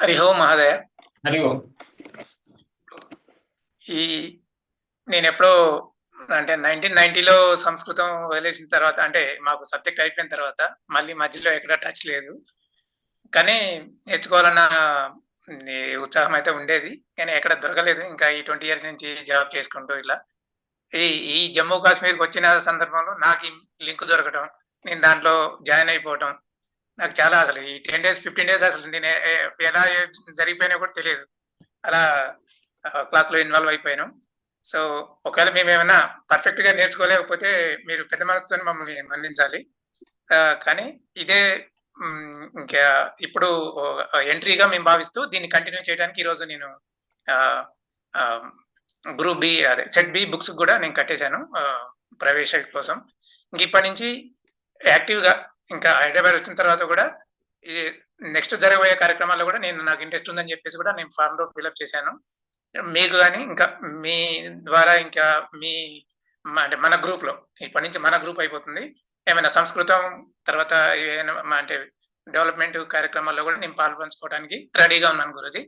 హరి ఓం మహాదయ హరి ఓం ఈ నేను ఎప్పుడో అంటే నైన్టీన్ నైన్టీలో సంస్కృతం వదిలేసిన తర్వాత అంటే మాకు సబ్జెక్ట్ అయిపోయిన తర్వాత మళ్ళీ మధ్యలో ఎక్కడ టచ్ లేదు. కానీ నేర్చుకోవాలన్న ఉత్సాహం అయితే ఉండేది కానీ ఎక్కడ దొరకలేదు. ఇంకా ఈ ట్వంటీ ఇయర్స్ నుంచి జాబ్ చేసుకుంటూ ఇలా. ఈ ఈ జమ్మూ కాశ్మీర్కి వచ్చిన సందర్భంలో నాకు లింక్ దొరకటం నేను దాంట్లో జాయిన్ అయిపోవటం నాకు చాలా అసలు ఈ టెన్ డేస్ ఫిఫ్టీన్ డేస్ అసలు నేను ఎలా జరిగిపోయినా కూడా తెలియదు. అలా క్లాస్లో ఇన్వాల్వ్ అయిపోయాను. సో ఒకవేళ మేము ఏమైనా పర్ఫెక్ట్గా నేర్చుకోలేకపోతే మీరు పెద్ద మనసుతో మమ్మల్ని మన్నించాలి. కానీ ఇదే ఇంకా ఇప్పుడు ఎంట్రీగా మేము భావిస్తూ దీన్ని కంటిన్యూ చేయడానికి ఈరోజు నేను గ్రూప్ బి అదే సెట్ బి బుక్స్ కూడా నేను కట్టేశాను ప్రవేశ కోసం. ఇంక ఇప్పటి నుంచి యాక్టివ్గా ఇంకా హైదరాబాద్ వచ్చిన తర్వాత కూడా ఈ నెక్స్ట్ జరగబోయే కార్యక్రమాల్లో కూడా నేను నాకు ఇంట్రెస్ట్ ఉందని చెప్పేసి కూడా నేను ఫామ్లో ఫిల్అప్ చేశాను. మీకు కానీ ఇంకా మీ ద్వారా ఇంకా మీ అంటే మన గ్రూప్లో ఇప్పటి నుంచి మన గ్రూప్ అయిపోతుంది. ఏమైనా సంస్కృతం తర్వాత ఏమైనా అంటే డెవలప్మెంట్ కార్యక్రమాల్లో కూడా నేను పాల్పంచుకోవడానికి రెడీగా ఉన్నాను గురుజీ.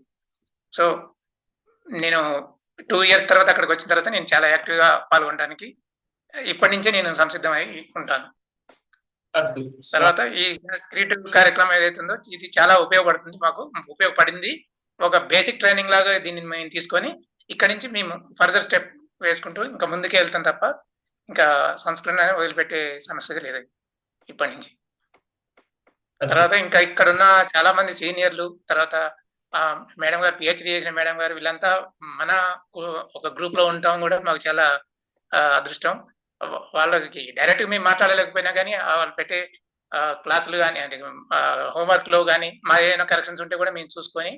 సో నేను టూ ఇయర్స్ తర్వాత అక్కడికి వచ్చిన తర్వాత నేను చాలా యాక్టివ్గా పాల్గొనడానికి ఇప్పటి నుంచే నేను సంసిద్ధమై ఉంటాను. అస్తు తర్వాత ఈ స్క్రీట్ కార్యక్రమం ఏదైతే ఉందో ఇది చాలా ఉపయోగపడుతుంది మాకు ఉపయోగపడింది. ఒక బేసిక్ ట్రైనింగ్ లాగా దీన్ని మేము తీసుకొని ఇక్కడ నుంచి మేము ఫర్దర్ స్టెప్ వేసుకుంటూ ఇంకా ముందుకే వెళ్తాం తప్ప ఇంకా సంస్కరణ వదిలిపెట్టే సమస్య లేదు ఇప్పటి నుంచి. తర్వాత ఇంకా ఇక్కడ ఉన్న చాలా మంది సీనియర్లు తర్వాత మేడం గారు పిహెచ్డి చేసిన మేడం గారు వీళ్ళంతా మన ఒక గ్రూప్లో ఉంటాం కూడా మాకు చాలా అదృష్టం. వాళ్ళకి డైరెక్ట్ మేము మాట్లాడలేకపోయినా కానీ వాళ్ళు పెట్టే క్లాసులు కానీ అంటే హోంవర్క్లో కానీ మా ఏమైనా కరెక్షన్స్ ఉంటే కూడా మేము చూసుకొని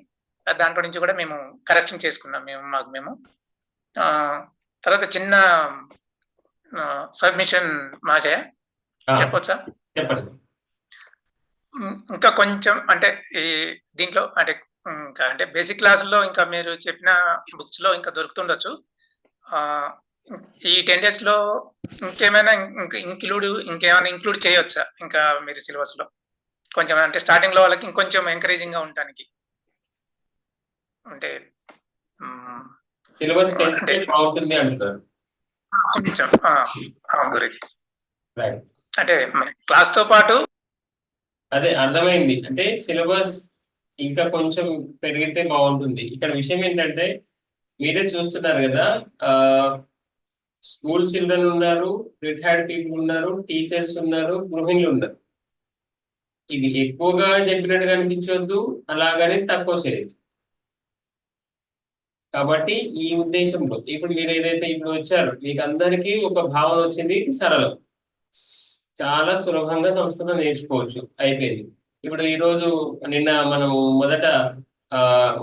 దాంట్లో నుంచి కూడా మేము కరెక్షన్ చేసుకున్నాం మేము మాకు మేము. ఆ, తర్వాత చిన్న సబ్మిషన్ మాజయ చెప్పొచ్చా? చెప్పండి. ఇంకా కొంచెం అంటే ఈ దీంట్లో అంటే ఇంకా అంటే బేసిక్ క్లాసుల్లో ఇంకా మీరు చెప్పిన బుక్స్లో ఇంకా దొరుకుతుండొచ్చు. ఈ టెన్ డేస్లో ఇంకేమైనా ఇంకా ఇంక్లూడ్ ఇంకేమైనా ఇంక్లూడ్ చేయొచ్చా? ఇంకా మీరు సిలబస్లో? కొంచెం అంటే స్టార్టింగ్లో వాళ్ళకి ఇంకొంచెం ఎంకరేజింగ్గా ఉండటానికి. అంటే సిలబస్ బాగుంటుంది అంటున్నారు. కొంచెం అవును అంటే క్లాస్తో పాటు అదే అర్థమైంది. అంటే సిలబస్ ఇంకా కొంచెం పెరిగితే బాగుంటుంది. ఇక్కడ విషయం ఏంటంటే మీరే చూస్తున్నారు కదా ఆ స్కూల్ చిల్డ్రన్ ఉన్నారు రిటైర్డ్ పీపుల్ ఉన్నారు టీచర్స్ ఉన్నారు గృహిణులు ఉన్నారు. ఇది ఎక్కువగా చెప్పినట్టు కనిపించవద్దు అలాగని తక్కువ చేయొద్దు. కాబట్టి ఈ ఉద్దేశంలో ఇప్పుడు మీరు ఏదైతే ఇప్పుడు వచ్చారో మీకు అందరికీ ఒక భావన వచ్చింది సరళం. చాలా సులభంగా సంస్కృతం నేర్చుకోవచ్చు అయిపోయింది. ఇప్పుడు ఈరోజు నిన్న మనము మొదట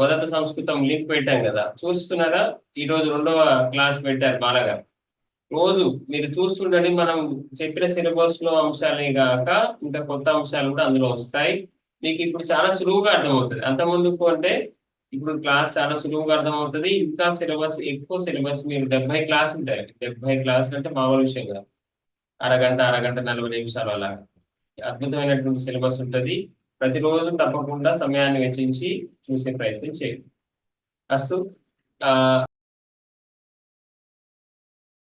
మొదట సంస్కృతం లింక్ పెట్టాం కదా. చూస్తున్నారా? ఈరోజు రెండవ క్లాస్ పెట్టారు బాలగారు. రోజు మీరు చూస్తుండండి మనం చెప్పిన సిలబస్లో అంశాలే కాక ఇంకా కొత్త అంశాలు కూడా అందులో వస్తాయి. మీకు ఇప్పుడు చాలా సులువుగా అర్థమవుతుంది. అంత ముందుకు అంటే ఇప్పుడు క్లాస్ చాలా సులువుగా అర్థమవుతుంది. ఇంకా సిలబస్ ఎక్కువ సిలబస్ మీరు డెబ్బై క్లాస్ ఉంటాయి. డెబ్బై క్లాసులు అంటే మామూలు విషయం కదా. అరగంట అరగంట నలభై నిమిషాలు అలా. అద్భుతమైనటువంటి సిలబస్ ఉంటుంది. ప్రతిరోజు తప్పకుండా సమయాన్ని వెచ్చించి చూసే ప్రయత్నం చేయండి. అస్తు ఆ,